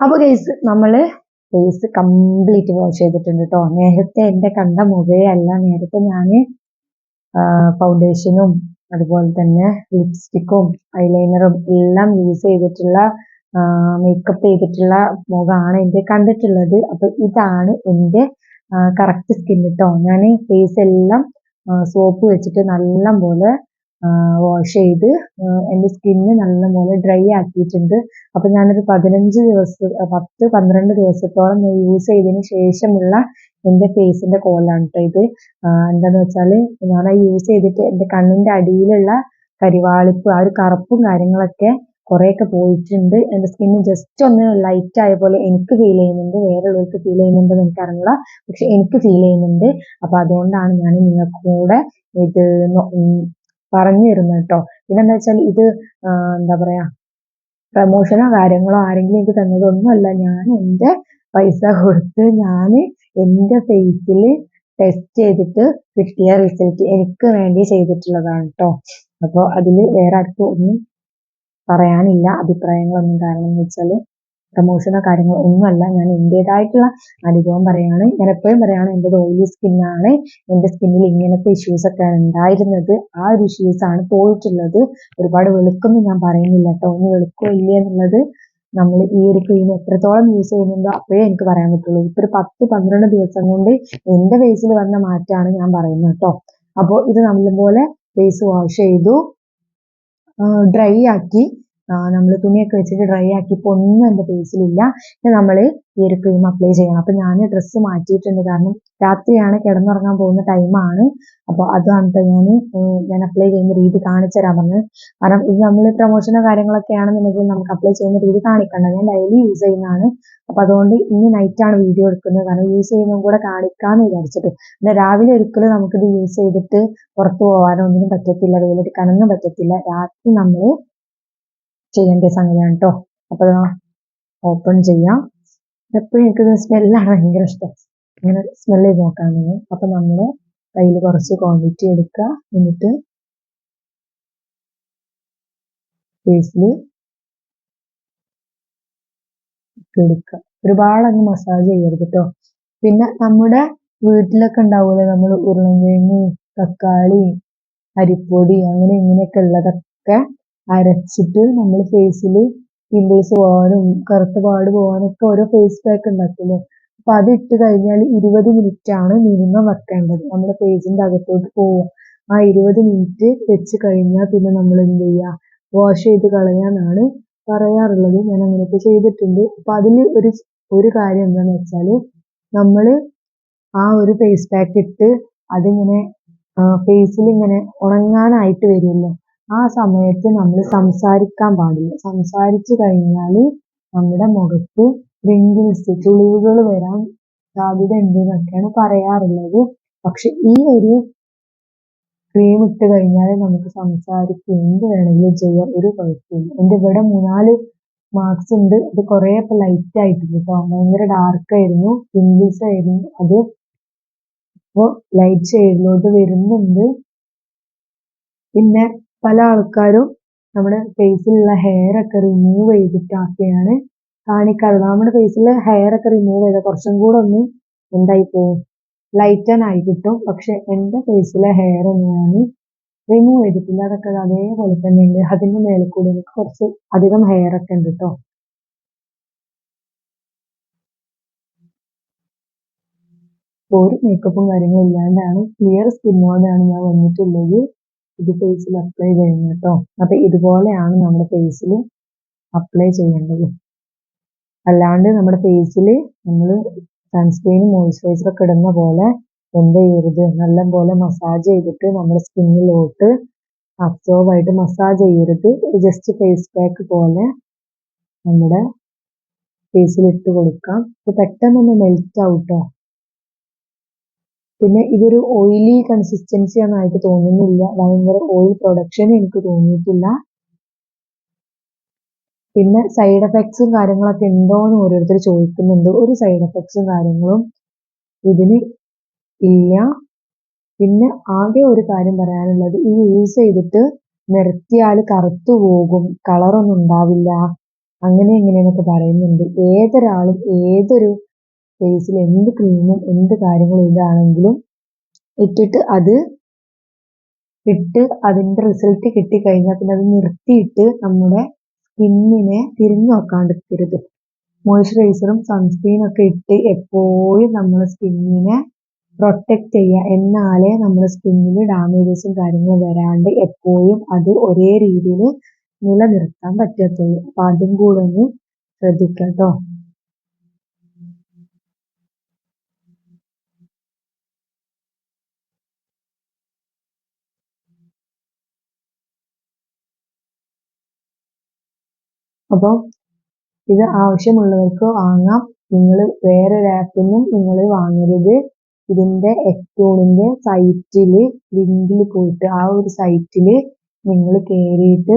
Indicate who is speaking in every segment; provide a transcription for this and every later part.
Speaker 1: അപ്പൊ കേസ് നമ്മൾ face complete wash ചെയ്തിട്ടുണ്ട് കേട്ടോ നേരത്തെ എന്റെ കണ്ട മുഖയല്ല നേരത്തെ ഞാൻ ഫൗണ്ടേഷനും അതുപോലെ തന്നെ ലിപ്സ്റ്റിക്കും ഐലൈനറും എല്ലാം യൂസ് ചെയ്തിട്ടുള്ള മേക്കപ്പ് ചെയ്തിട്ടുള്ള മുഖമാണ് എന്റെ കണ്ടിട്ടുള്ളത്. അപ്പൊ ഇതാണ് എന്റെ കറക്റ്റ് സ്കിൻ കേട്ടോ ഞാൻ ഫേസ് എല്ലാം സോപ്പ് വെച്ചിട്ട് നല്ല പോലെ വാഷ് ചെയ്ത് എന്റെ സ്കിന്ന് നല്ലപോലെ ഡ്രൈ ആക്കിയിട്ടുണ്ട്. അപ്പം ഞാനൊരു പതിനഞ്ച് ദിവസം പത്ത് പന്ത്രണ്ട് ദിവസത്തോളം ഞാൻ യൂസ് ചെയ്തതിന് ശേഷമുള്ള എന്റെ ഫേസിന്റെ കോലാണ് കേട്ടോ ഇത്. എന്താണെന്ന് വെച്ചാൽ ഞാൻ യൂസ് ചെയ്തിട്ട് എന്റെ കണ്ണിന്റെ അടിയിലുള്ള കരിവാളിപ്പ് ആ ഒരു കറുപ്പും കാര്യങ്ങളൊക്കെ കുറേയൊക്കെ പോയിട്ടുണ്ട്. എന്റെ സ്കിന്ന് ജസ്റ്റ് ഒന്ന് ലൈറ്റ് ആയ പോലെ എനിക്ക് ഫീൽ ചെയ്യുന്നുണ്ട്. വേറെയുള്ളവർക്ക് ഫീൽ ചെയ്യുന്നുണ്ടെന്ന് എനിക്കറിയില്ല പക്ഷെ എനിക്ക് ഫീൽ ചെയ്യുന്നുണ്ട്. അപ്പോൾ അതുകൊണ്ടാണ് ഞാൻ നിങ്ങൾക്ക് കൂടെ ഇത് പറഞ്ഞു തരുന്നത് കേട്ടോ. പിന്നെന്താ വെച്ചാൽ ഇത് എന്താ പറയാ പ്രമോഷനോ കാര്യങ്ങളോ ആരെങ്കിലും എനിക്ക് തന്നതൊന്നുമല്ല. ഞാൻ എന്റെ പൈസ കൊടുത്ത് ഞാൻ എന്റെ ഫേസിൽ ടെസ്റ്റ് ചെയ്തിട്ട് കിട്ടിയ റിസൾട്ട് എനിക്ക് വേണ്ടി ചെയ്തിട്ടുള്ളതാണ് കേട്ടോ. അപ്പോൾ അതിൽ വേറെ ആർക്കും ഒന്നും പറയാനില്ല അഭിപ്രായങ്ങളൊന്നും കാരണം എന്ന് വെച്ചാൽ പ്രമോഷനോ കാര്യങ്ങളോ ഒന്നുമല്ല. ഞാൻ എന്റെതായിട്ടുള്ള അനുഭവം പറയാണ്. ഞാൻ എപ്പോഴും പറയാണ് എന്റെ ഓയിലി സ്കിന്നാണ് എന്റെ സ്കിന്നിൽ ഇങ്ങനത്തെ ഇഷ്യൂസ് ഒക്കെ ഉണ്ടായിരുന്നത്. ആ ഒരു ഇഷ്യൂസ് ആണ് പോയിട്ടുള്ളത്. ഒരുപാട് വെളുക്കൊന്നും ഞാൻ പറയുന്നില്ല കേട്ടോ. ഒന്ന് വെളുക്കോ ഇല്ലേ എന്നുള്ളത് നമ്മൾ ഈ ഒരു ക്രീം എത്രത്തോളം യൂസ് ചെയ്യുന്നുണ്ടോ അപ്പോഴേ എനിക്ക് പറയാൻ പറ്റുള്ളൂ. ഇപ്പൊ ഒരു പത്ത് പന്ത്രണ്ട് ദിവസം കൊണ്ട് എന്റെ ഫേസിൽ വന്ന മാറ്റമാണ് ഞാൻ പറയുന്നത് കേട്ടോ. അപ്പോൾ ഇത് നല്ലപോലെ ഫേസ് വാഷ് ചെയ്തു ഡ്രൈ ആക്കി നമ്മൾ തുണിയൊക്കെ വെച്ചിട്ട് ഡ്രൈ ആക്കിയപ്പോൾ ഒന്നും എന്റെ ഫേസിലില്ല നമ്മൾ ഈ ഒരു ക്രീം അപ്ലൈ ചെയ്യണം. അപ്പം ഞാൻ ഡ്രസ്സ് മാറ്റിയിട്ടുണ്ട്. കാരണം രാത്രിയാണ് കിടന്നുറങ്ങാൻ പോകുന്ന ടൈമാണ് അപ്പോൾ അതാണ് ഞാൻ ഞാൻ അപ്ലൈ ചെയ്യുന്ന രീതി കാണിച്ചു തരാൻ പറഞ്ഞത്. കാരണം ഇത് നമ്മൾ പ്രൊമോഷനോ കാര്യങ്ങളൊക്കെ ആണെന്നുണ്ടെങ്കിൽ നമുക്ക് അപ്ലൈ ചെയ്യുന്ന രീതി കാണിക്കണ്ട. ഞാൻ ഡെയിലി യൂസ് ചെയ്യുന്നതാണ്. അപ്പം അതുകൊണ്ട് ഇന്ന് നൈറ്റാണ് വീഡിയോ എടുക്കുന്നത്. കാരണം യൂസ് ചെയ്യുന്നതും കൂടെ കാണിക്കാമെന്ന് വിചാരിച്ചിട്ട്. പിന്നെ രാവിലെ ഒരിക്കലും നമുക്കിത് യൂസ് ചെയ്തിട്ട് പുറത്തു പോകാനോ ഒന്നിനും പറ്റത്തില്ല. വെയിലെടുക്കാനൊന്നും പറ്റത്തില്ല. രാത്രി നമ്മൾ ചെയ്യേണ്ട സംഗതിയാണ് കേട്ടോ അപ്പോൾ ഓപ്പൺ ചെയ്യാം. എപ്പോഴും എനിക്കിത് സ്മെല്ലാണ് ഭയങ്കര ഇഷ്ടം. ഇങ്ങനെ സ്മെല്ല് ചെയ്ത് നോക്കാൻ അപ്പോൾ അപ്പം നമ്മൾ കയ്യിൽ കുറച്ച് ക്വാണ്ടിറ്റി എടുക്കുക. എന്നിട്ട് ഫേസിൽ എടുക്കുക. ഒരുപാട് അങ്ങ് മസാജ് ചെയ്യരുത് കേട്ടോ പിന്നെ നമ്മുടെ വീട്ടിലൊക്കെ ഉണ്ടാവുമല്ലോ നമ്മൾ ഉരുളൻകിഴങ്ങ് തക്കാളി അരിപ്പൊടി അങ്ങനെ ഇങ്ങനെയൊക്കെ ഉള്ളതൊക്കെ അരച്ചിട്ട് നമ്മൾ ഫേസിൽ പിമ്പിൾസ് പോകാനും കറുത്ത പാട് പോകാനും ഒക്കെ ഓരോ ഫേസ് പാക്ക് ഉണ്ടാക്കില്ലേ അപ്പൊ അത് ഇട്ട് കഴിഞ്ഞാൽ ഇരുപത് മിനിറ്റ് ആണ് മിനിമം വെക്കേണ്ടത്. നമ്മുടെ ഫേസിന്റെ അകത്തോട്ട് പോവുക ആ ഇരുപത് മിനിറ്റ് വെച്ച് കഴിഞ്ഞാൽ പിന്നെ നമ്മൾ എന്ത് ചെയ്യുക വാഷ് ചെയ്ത് കളയാനാണ് പറയാറുള്ളത്. ഞാൻ അങ്ങനെയൊക്കെ ചെയ്തിട്ടുണ്ട്. അപ്പൊ അതിൽ ഒരു ഒരു കാര്യം എന്താണെന്ന് വെച്ചാൽ നമ്മൾ ആ ഒരു ഫേസ് പാക്ക് ഇട്ട് അതിങ്ങനെ ഫേസിൽ ഇങ്ങനെ ഉണങ്ങാനായിട്ട് വരുമല്ലോ ആ സമയത്ത് നമ്മൾ സംസാരിക്കാൻ പാടില്ല. സംസാരിച്ചു കഴിഞ്ഞാൽ നമ്മുടെ മുഖത്ത് റിങ്കിൾസ് ചുളിവുകൾ വരാൻ സാധ്യത ഉണ്ട് എന്നൊക്കെയാണ് പറയാറുള്ളത്. പക്ഷെ ഈ ഒരു ക്രീം ഇട്ട് കഴിഞ്ഞാൽ നമുക്ക് സംസാരിക്കുക എന്ത് വേണമെങ്കിലും ചെയ്യാം. ഒരു കുഴപ്പമില്ല. എന്റെ ഇവിടെ മൂന്നാൽ മാർക്സ് ഉണ്ട്. അത് കുറേ ഇപ്പൊ ലൈറ്റ് ആയിട്ടുണ്ട് കേട്ടോ. ഭയങ്കര ഡാർക്ക് ആയിരുന്നു. പിമ്പിൾസ് ആയിരുന്നു. അത് ഇപ്പോ ലൈറ്റ് ഷെയ്ഡിലോട്ട് വരുന്നുണ്ട്. പിന്നെ പല ആൾക്കാരും നമ്മുടെ ഫേസിലുള്ള ഹെയർ ഒക്കെ റിമൂവ് ചെയ്തിട്ടാക്കിയാണ് കാണിക്കാറുള്ളത്. നമ്മുടെ ഫേസിലെ ഹെയർ ഒക്കെ റിമൂവ് ചെയ്ത കുറച്ചും കൂടെ ഒന്ന് എന്തായി പോകും ലൈറ്റൻ ആയി കിട്ടും. പക്ഷെ എന്റെ ഫേസിലെ ഹെയർ ഞാൻ റിമൂവ് ചെയ്തിട്ടില്ല അതൊക്കെ അതേപോലെ തന്നെ ഉണ്ട് അതിന്റെ മേലെ കൂടി എനിക്ക് കുറച്ച് അധികം ഹെയർ ഒക്കെ ഉണ്ട് കേട്ടോ ഒരു മേക്കപ്പും കാര്യങ്ങളും ഇല്ലാണ്ടാണ്. ക്ലിയർ സ്കിന്നോടെയാണ് ഞാൻ വന്നിട്ടുള്ളത്. ഇത് ഫേസിൽ അപ്ലൈ ചെയ്യുന്നത് കേട്ടോ അപ്പൊ ഇതുപോലെയാണ് നമ്മുടെ ഫേസിൽ അപ്ലൈ ചെയ്യേണ്ടത്. അല്ലാണ്ട് നമ്മുടെ ഫേസിൽ നമ്മൾ സൺസ്ക്രീനും മോയ്സ്ചറൈസറൊക്കെ ഇടുന്ന പോലെ എന്ത് ചെയ്യരുത്. നല്ല പോലെ മസാജ് ചെയ്തിട്ട് നമ്മുടെ സ്കിന്നിലോട്ട് അബ്സോർബ് ആയിട്ട് മസാജ് ചെയ്യരുത്. ജസ്റ്റ് ഫേസ് പാക്ക് പോലെ നമ്മുടെ ഫേസിൽ ഇട്ട് കൊടുക്കാം. ഇത് പെട്ടെന്ന് മെൽറ്റ് ആവും പിന്നെ ഇതൊരു ഓയിലി കൺസിസ്റ്റൻസി ആയിട്ട് തോന്നുന്നില്ല. ഭയങ്കര ഓയിൽ പ്രൊഡക്ഷൻ എനിക്ക് തോന്നിയിട്ടില്ല. പിന്നെ സൈഡ് എഫക്ട്സും കാര്യങ്ങളൊക്കെ ഉണ്ടോ എന്ന് ഓരോരുത്തർ ചോദിക്കുന്നുണ്ട്. ഒരു സൈഡ് എഫക്ട്സും കാര്യങ്ങളും ഇതിന് ഇല്ല. പിന്നെ ആകെ ഒരു കാര്യം പറയാനുള്ളത് ഈ യൂസ് ചെയ്തിട്ട് നിർത്തിയാൽ കറുത്തു പോകും കളറൊന്നും ഉണ്ടാവില്ല. അങ്ങനെ ഇങ്ങനെയെന്നൊക്കെ പറയുന്നുണ്ട്. ഏതൊരാളും ഏതൊരു ഫേസിൽ എന്ത് ക്രീമും എന്ത് കാര്യങ്ങളും ഇതാണെങ്കിലും ഇട്ടിട്ട് അത് ഇട്ട് അതിന്റെ റിസൾട്ട് കിട്ടിക്കഴിഞ്ഞാൽ പിന്നെ അത് നിർത്തിയിട്ട് നമ്മുടെ സ്കിന്നിനെ തിരിഞ്ഞു നോക്കാണ്ടിരിക്കരുത് മോയ്സ്ചറൈസറും സൺസ്ക്രീനും ഒക്കെ ഇട്ട് എപ്പോഴും നമ്മുടെ സ്കിന്നിനെ പ്രൊട്ടക്റ്റ് ചെയ്യുക എന്നാലേ നമ്മുടെ സ്കിന്നിന് ഡാമേജസും കാര്യങ്ങളും വരാണ്ട് എപ്പോഴും അത് ഒരേ രീതിയിൽ നിലനിർത്താൻ പറ്റത്തുള്ളൂ. അപ്പം അതും കൂടെ ഒന്ന് ശ്രദ്ധിക്കാം കേട്ടോ അപ്പോൾ ഇത് ആവശ്യമുള്ളവർക്ക് വാങ്ങാം. നിങ്ങൾ വേറൊരു ആപ്പിൽ നിന്നും നിങ്ങൾ വാങ്ങരുത്. ഇതിന്റെ എക്ടോണിന്റെ സൈറ്റിൽ ലിങ്കിൽ പോയിട്ട് ആ ഒരു സൈറ്റിൽ നിങ്ങൾ കയറിയിട്ട്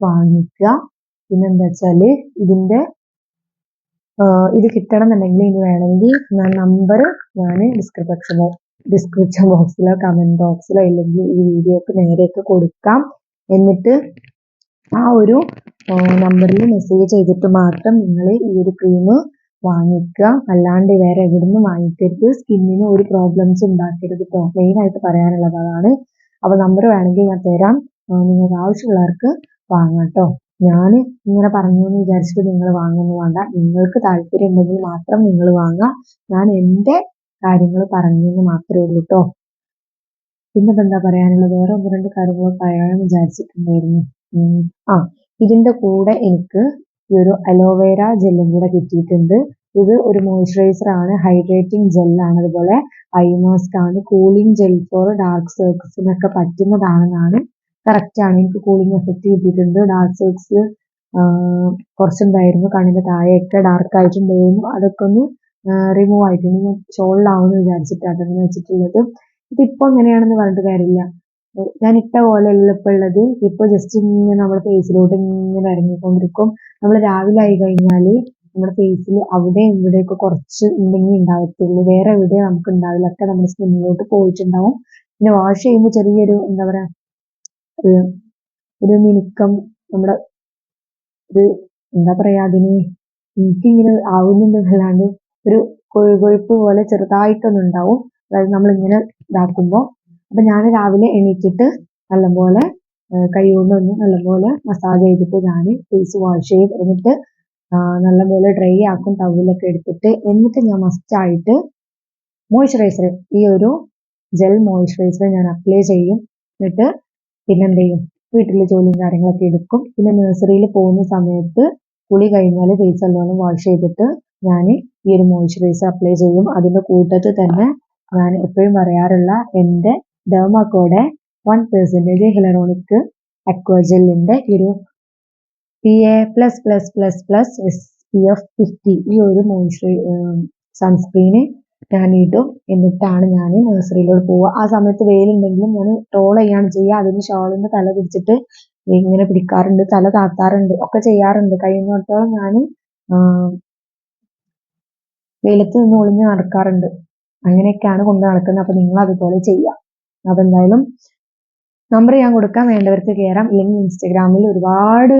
Speaker 1: വാങ്ങിക്കുക. പിന്നെന്താ വെച്ചാൽ ഇതിന്റെ ഇത് കിട്ടണം എന്നുണ്ടെങ്കിൽ ഇനി വേണമെങ്കിൽ ഞാൻ നമ്പർ ഞാൻ ഡിസ്ക്രിപ്ഷൻ ഡിസ്ക്രിപ്ഷൻ ബോക്സിലോ കമന്റ് ബോക്സിലോ അല്ലെങ്കിൽ ഈ വീഡിയോക്ക് നേരെയൊക്കെ കൊടുക്കാം. എന്നിട്ട് ആ ഒരു നമ്പറിൽ മെസ്സേജ് ചെയ്തിട്ട് മാത്രം നിങ്ങൾ ഈ ഒരു ക്രീം വാങ്ങിക്കുക. അല്ലാണ്ട് വേറെ എവിടുന്നും വാങ്ങിക്കരുത്. സ്കിന്നിന് ഒരു പ്രോബ്ലംസ് ഉണ്ടാക്കരുത് കേട്ടോ മെയിനായിട്ട് പറയാനുള്ളത് അതാണ്. അപ്പോൾ നമ്പർ വേണമെങ്കിൽ ഞാൻ തരാം. നിങ്ങൾക്ക് ആവശ്യമുള്ളവർക്ക് വാങ്ങാം കേട്ടോ ഞാൻ ഇങ്ങനെ പറഞ്ഞു എന്ന് വിചാരിച്ചിട്ട് നിങ്ങൾ വാങ്ങുന്നു വേണ്ട. നിങ്ങൾക്ക് താല്പര്യം ഉണ്ടെങ്കിൽ മാത്രം നിങ്ങൾ വാങ്ങുക. ഞാൻ എന്റെ കാര്യങ്ങൾ പറഞ്ഞു എന്ന് മാത്രമേ ഉള്ളൂ കേട്ടോ പിന്നെ എന്താ പറയാനുള്ളത്? വേറെ ഒന്ന് രണ്ട് കാര്യങ്ങൾ പറയാൻ വിചാരിച്ചിട്ടുണ്ടായിരുന്നു. ആ. ഇതിന്റെ കൂടെ എനിക്ക് ഈ ഒരു അലോവേര ജെല്ലും കൂടെ കിട്ടിയിട്ടുണ്ട്. ഇത് ഒരു മോയ്സ്ചറൈസർ ആണ് ഹൈഡ്രേറ്റിംഗ് ജെല്ലാണ് അതുപോലെ ഐ മാസ്ക് ആണ് കൂളിംഗ് ജെൽ ഫോർ ഡാർക്ക് സർക്കിൾസിനൊക്കെ പറ്റുന്നതാണെന്നാണ് കറക്റ്റ് ആണ്. എനിക്ക് കൂളിംഗ് എഫക്റ്റ് കിട്ടിയിട്ടുണ്ട്. ഡാർക്ക് സർക്കിൾസ് കുറച്ചുണ്ടായിരുന്നു. കണ്ണിന്റെ താഴെയൊക്കെ ഡാർക്ക് ആയിട്ടുണ്ടായിരുന്നു അതൊക്കെ ഒന്ന് റിമൂവ് ആയിട്ടുണ്ട്. ഞാൻ ഷോളിലാവുമെന്ന് വിചാരിച്ചിട്ടാണ് അങ്ങനെ വെച്ചിട്ടുള്ളത്. ഇതിപ്പോൾ എങ്ങനെയാണെന്ന് പറഞ്ഞിട്ട് കാര്യമില്ല. ഞാൻ ഇട്ട പോലെയല്ല ഇപ്പോൾ ഉള്ളത് ജസ്റ്റ് ഇങ്ങനെ നമ്മുടെ ഫേസിലോട്ട് ഇങ്ങനെ ഇറങ്ങിക്കൊണ്ടിരിക്കും. നമ്മൾ രാവിലെ ആയി കഴിഞ്ഞാൽ നമ്മുടെ ഫേസിൽ അവിടെ ഇവിടെയൊക്കെ കുറച്ച് ഉണ്ടെങ്കിൽ ഉണ്ടാവത്തുള്ളൂ. വേറെ എവിടെ നമുക്ക് ഉണ്ടാവില്ല. ഒക്കെ നമ്മുടെ സ്കിന്നിലോട്ട് പോയിട്ടുണ്ടാവും. പിന്നെ വാഷ് ചെയ്യുമ്പോൾ ചെറിയൊരു എന്താ പറയാ ഒരു മിനുക്കം നമ്മുടെ ഒരു എന്താ പറയുക അതിന് എനിക്കിങ്ങനെ ആവുന്നുണ്ടെന്നല്ലാണ്ട് ഒരു കൊഴുകൊഴുപ്പ് പോലെ ചെറുതായിട്ടൊന്നുണ്ടാവും. അതായത് നമ്മളിങ്ങനെ ഇതാക്കുമ്പോൾ അപ്പം ഞാൻ രാവിലെ എണീറ്റിട്ട് നല്ലപോലെ കൈകൊണ്ട് ഒന്ന് നല്ലപോലെ മസാജ് ചെയ്തിട്ട് ഞാൻ ഫേസ് വാഷ് ചെയ്ത് എന്നിട്ട് നല്ലപോലെ ഡ്രൈ ആക്കും ടവലൊക്കെ എടുത്തിട്ട് എന്നിട്ട് ഞാൻ മസ്റ്റായിട്ട് മോയ്സ്ചറൈസർ ഈ ഒരു ജെൽ മോയ്സ്ചറൈസർ ഞാൻ അപ്ലൈ ചെയ്യും. എന്നിട്ട് പിന്നെ എന്ത് ചെയ്യും? വീട്ടിലെ ജോലിയും കാര്യങ്ങളൊക്കെ എടുക്കും. പിന്നെ നഴ്സറിയിൽ പോകുന്ന സമയത്ത് കുളി കഴിഞ്ഞാൽ ഫേസ് നല്ലോണം വാഷ് ചെയ്തിട്ട് ഞാൻ ഈ ഒരു മോയ്സ്ചറൈസർ അപ്ലൈ ചെയ്യും. അതിന്റെ കൂട്ടത്തിൽ തന്നെ ഞാൻ എപ്പോഴും പറയാറുള്ള എന്റെ ഡെർമാക്കോടെ വൺ പെർസെന്റേജ് ഹിലറോണിക് അക്വജലിന്റെ ഒരു P A plus plus plus plus S P F fifty ഈ ഒരു മോയ്സ്ചറൈ സൺസ്ക്രീന് ഞാൻ എന്നിട്ടാണ് ഞാൻ നഴ്സറിയിലോട്ട് പോവുക. ആ സമയത്ത് വെയിലുണ്ടെങ്കിലും ഞാൻ റോൾ ചെയ്യാണ് ചെയ്യുക. അതിന് ഷോളിന്റെ തല പിടിച്ചിട്ട് ഇങ്ങനെ പിടിക്കാറുണ്ട്. തല താത്താറുണ്ട്. ഒക്കെ ചെയ്യാറുണ്ട്. കഴിയുന്നിടത്തോളം ഞാൻ വെയിലത്ത് നിന്ന് ഒളിഞ്ഞ് നടക്കാറുണ്ട്. അങ്ങനെയൊക്കെയാണ് കൊണ്ട് നടക്കുന്നത്. അപ്പം നിങ്ങൾ അതുപോലെ ചെയ്യുക അപ്പോൾ എന്തായാലും നമ്പർ ഞാൻ കൊടുക്കാൻ വേണ്ടവർക്ക് കയറാം ഇല്ലെങ്കിൽ ഇൻസ്റ്റഗ്രാമിൽ ഒരുപാട്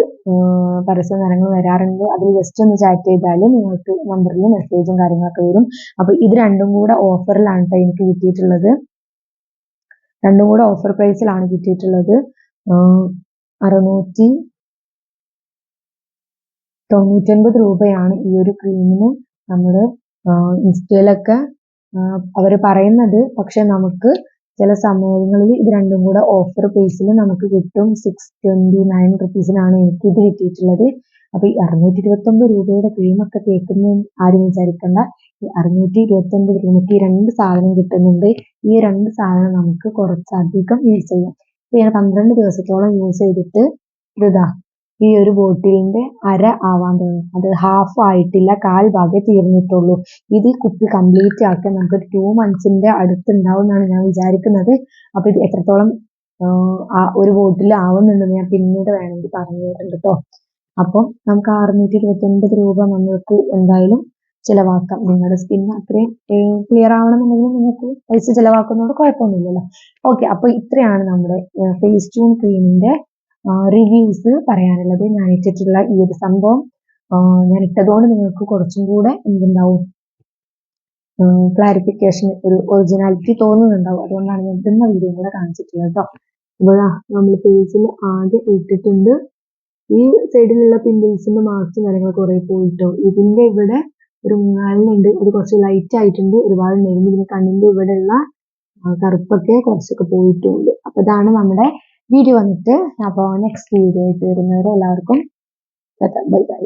Speaker 1: പരസ്യ കാര്യങ്ങൾ വരാറുണ്ട്. അതിൽ ജസ്റ്റ് ഒന്ന് ചാറ്റ് ചെയ്താൽ നിങ്ങൾക്ക് നമ്പറിൽ മെസ്സേജും കാര്യങ്ങളൊക്കെ വരും. അപ്പോൾ ഇത് രണ്ടും കൂടെ ഓഫറിലാണ് കേട്ടോ എനിക്ക് കിട്ടിയിട്ടുള്ളത്. രണ്ടും കൂടെ ഓഫർ പ്രൈസിലാണ് കിട്ടിയിട്ടുള്ളത്. അറുന്നൂറ്റി തൊണ്ണൂറ്റൊൻപത് രൂപയാണ് ഈ ഒരു ക്രീമിന് നമ്മൾ ഇൻസ്റ്റയിലൊക്കെ അവർ പറയുന്നത്. പക്ഷെ നമുക്ക് ചില സമയങ്ങളിൽ ഇത് രണ്ടും കൂടെ ഓഫർ പ്രൈസിൽ നമുക്ക് കിട്ടും. സിക്സ് ട്വന്റി നയൻ റുപ്പീസിനാണ് എനിക്ക് ഇത് കിട്ടിയിട്ടുള്ളത്. അപ്പോൾ ഈ അറുന്നൂറ്റി ഇരുപത്തൊമ്പത് രൂപയുടെ ക്രീമൊക്കെ തേക്കുന്ന ആരും വിചാരിക്കണ്ട. ഈ അറുന്നൂറ്റി ഇരുപത്തൊമ്പത് രൂപയ്ക്ക് രണ്ട് സാധനം കിട്ടുന്നുണ്ട്. ഈ രണ്ട് സാധനം നമുക്ക് കുറച്ചധികം യൂസ് ചെയ്യാം. ഇപ്പോൾ ഞാൻ പന്ത്രണ്ട് ദിവസത്തോളം യൂസ് ചെയ്തിട്ട് ഇതാ ഈ ഒരു ബോട്ടിലിന്റെ അര ആവാൻ തുടങ്ങി അത് ഹാഫ് ആയിട്ടില്ല കാൽ ഭാഗേ തീർന്നിട്ടുള്ളൂ. ഇത് കുപ്പി കംപ്ലീറ്റ് ആക്കിയാൽ നമുക്ക് ടു മന്ത്സിന്റെ അടുത്തുണ്ടാവും എന്നാണ് ഞാൻ വിചാരിക്കുന്നത്. അപ്പൊ ഇത് എത്രത്തോളം ഒരു ബോട്ടിൽ ആവുന്നുണ്ടെന്ന് ഞാൻ പിന്നീട് വേണമെങ്കിൽ പറഞ്ഞു തരുന്നുണ്ട് കേട്ടോ അപ്പം നമുക്ക് അറുന്നൂറ്റി ഇരുപത്തി ഒൻപത് രൂപ നമ്മൾക്ക് എന്തായാലും ചിലവാക്കാം. നിങ്ങളുടെ സ്കിൻ അത്രയും ക്ലിയർ ആവണമെന്നുണ്ടെങ്കിൽ നിങ്ങൾക്ക് പൈസ ചിലവാക്കുന്നതുകൊണ്ട് കുഴപ്പമൊന്നുമില്ലല്ലോ. ഓക്കെ അപ്പോൾ ഇത്രയാണ് നമ്മുടെ ഫേസ് ട്യൂൺ ക്രീമിന്റെ റിവ്യൂസ് പറയാനുള്ളത്. ഞാൻ ഇട്ടിട്ടുള്ള ഈ ഒരു സംഭവം ഞാൻ ഇട്ടതുകൊണ്ട് നിങ്ങൾക്ക് കുറച്ചും കൂടെ എന്തുണ്ടാവും? ക്ലാരിഫിക്കേഷൻ ഒരു ഒറിജിനാലിറ്റി തോന്നുന്നുണ്ടാവും. അതുകൊണ്ടാണ് ഞാൻ ഇടുന്ന വീഡിയോ കൂടെ കാണിച്ചിട്ടുള്ളത് കേട്ടോ നമ്മൾ പേജിൽ ആദ്യം ഇട്ടിട്ടുണ്ട്. ഈ സൈഡിലുള്ള പിമ്പിൾസിന്റെ മാർക്സും കാര്യങ്ങൾ കുറേ പോയിട്ടോ. ഇതിന്റെ ഇവിടെ ഒരു മൂന്നാലിനുണ്ട് അത് കുറച്ച് ലൈറ്റ് ആയിട്ടുണ്ട്. ഒരുപാട് നെരുമ്പ് ഇതിന് കണ്ണിന്റെ ഇവിടെയുള്ള കറുപ്പൊക്കെ കുറച്ചൊക്കെ പോയിട്ടുണ്ട്. അപ്പൊ ഇതാണ് നമ്മുടെ വീഡിയോ വന്നിട്ട് അപ്പോൾ നെക്സ്റ്റ് വീഡിയോ ആയിട്ട് വരുന്നവരെ എല്ലാവർക്കും ബൈ ബൈ